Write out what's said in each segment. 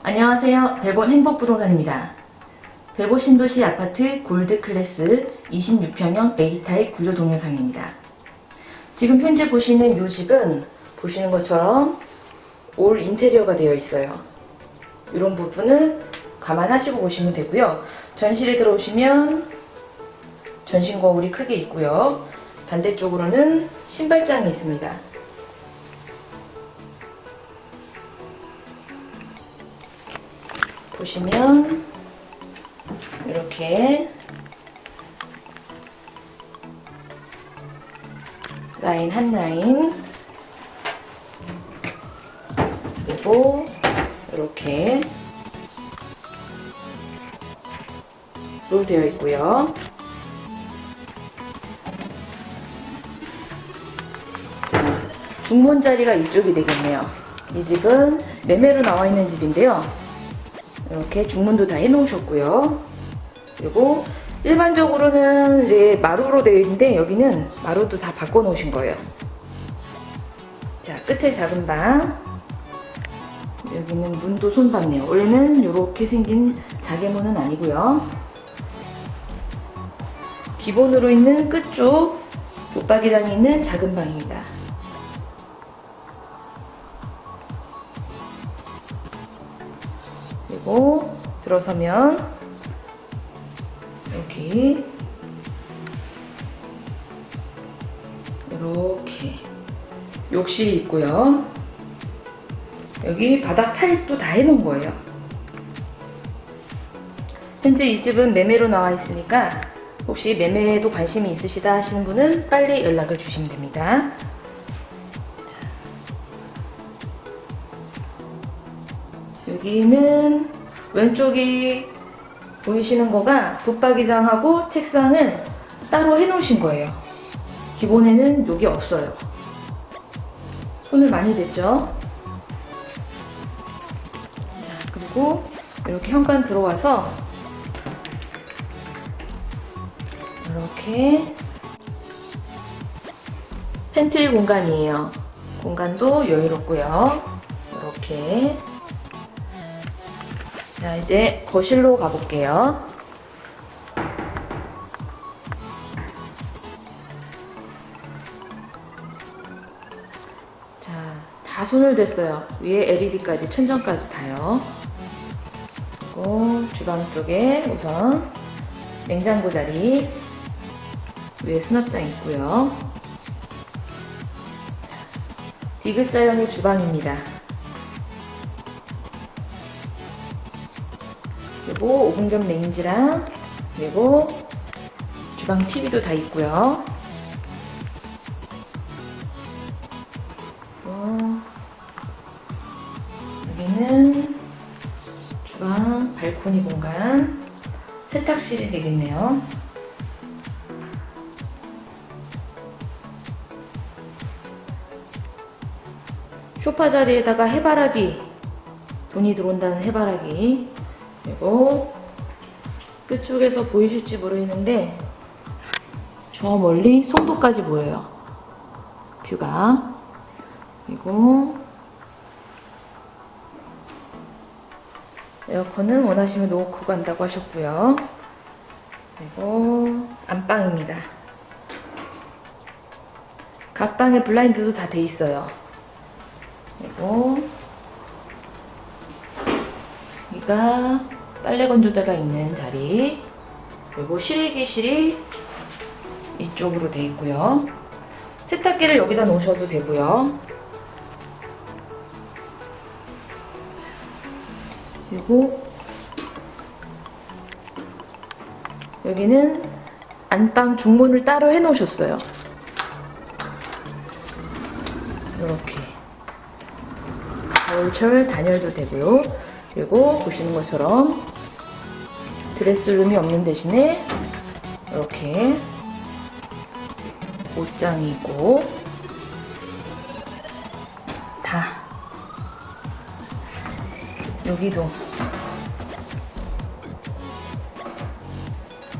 안녕하세요. 벨본 행복부동산입니다. 벨본 신도시 아파트 골드 클래스 26평형 A타입 구조 동영상입니다. 지금 현재 보시는 이 집은 보시는 것처럼 올 인테리어가 되어 있어요. 이런 부분을 감안하시고 보시면 되고요. 전실에 들어오시면 전신 거울이 크게 있고요. 반대쪽으로는 신발장이 있습니다. 보시면 이렇게 라인 한 라인 그리고 이렇게 로 되어 있고요. 자, 중문 자리가 이쪽이 되겠네요. 이 집은 매매로 나와 있는 집인데요. 이렇게 중문도 다 해놓으셨고요. 그리고 일반적으로는 이제 마루로 되어 있는데 여기는 마루도 다 바꿔 놓으신 거예요. 자, 끝에 작은 방. 여기는 문도 손봤네요. 원래는 이렇게 생긴 자개문은 아니고요. 기본으로 있는 끝쪽 붙박이장이 있는 작은 방입니다. 그리고 들어서면 여기 이렇게 욕실이 있고요. 여기 바닥 타일도 다 해놓은 거예요. 현재 이 집은 매매로 나와 있으니까 혹시 매매에도 관심이 있으시다 하시는 분은 빨리 연락을 주시면 됩니다. 여기는 왼쪽이 보이시는 거가 붙박이장하고 책상을 따로 해놓으신 거예요. 기본에는 여기 없어요. 손을 많이 댔죠? 자, 그리고 이렇게 현관 들어와서 이렇게 팬트리 공간이에요. 공간도 여유롭고요. 이렇게 자, 이제 거실로 가볼게요. 자, 다 손을 댔어요. 위에 LED까지, 천정까지 다요. 그리고 주방 쪽에 우선 냉장고 자리, 위에 수납장 있고요. 디귿자형의 주방입니다. 그리고 오븐 겸 레인지랑 그리고 주방 TV도 다 있고요. 어, 여기는 주방 발코니 공간 세탁실이 되겠네요. 소파 자리에다가 해바라기 돈이 들어온다는 해바라기 그리고 끝쪽에서 보이실지 모르겠는데 저 멀리 송도까지 보여요. 뷰가. 그리고 에어컨은 원하시면 놓고 간다고 하셨고요. 그리고 안방입니다. 각 방에 블라인드도 다 돼 있어요. 그리고 여기가 빨래 건조대가 있는 자리. 그리고 실기실이 이쪽으로 돼 있고요. 세탁기를 여기다 놓으셔도 되고요. 그리고 여기는 안방 중문을 따로 해 놓으셨어요. 이렇게. 겨울철 단열도 되고요 그리고 보시는 것처럼 드레스룸이 없는 대신에 이렇게 옷장이 있고 다 여기도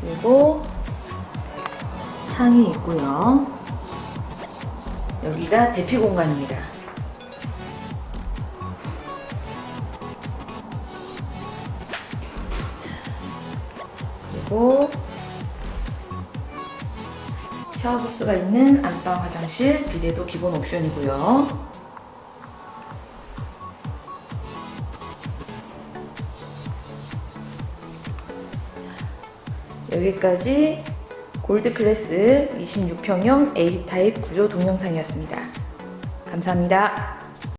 그리고 창이 있고요. 여기가 대피 공간입니다 그리고 샤워 부스가 있는 안방 화장실 비데도 기본 옵션이고요. 여기까지 골드 클래스 26평형 A 타입 구조 동영상이었습니다. 감사합니다.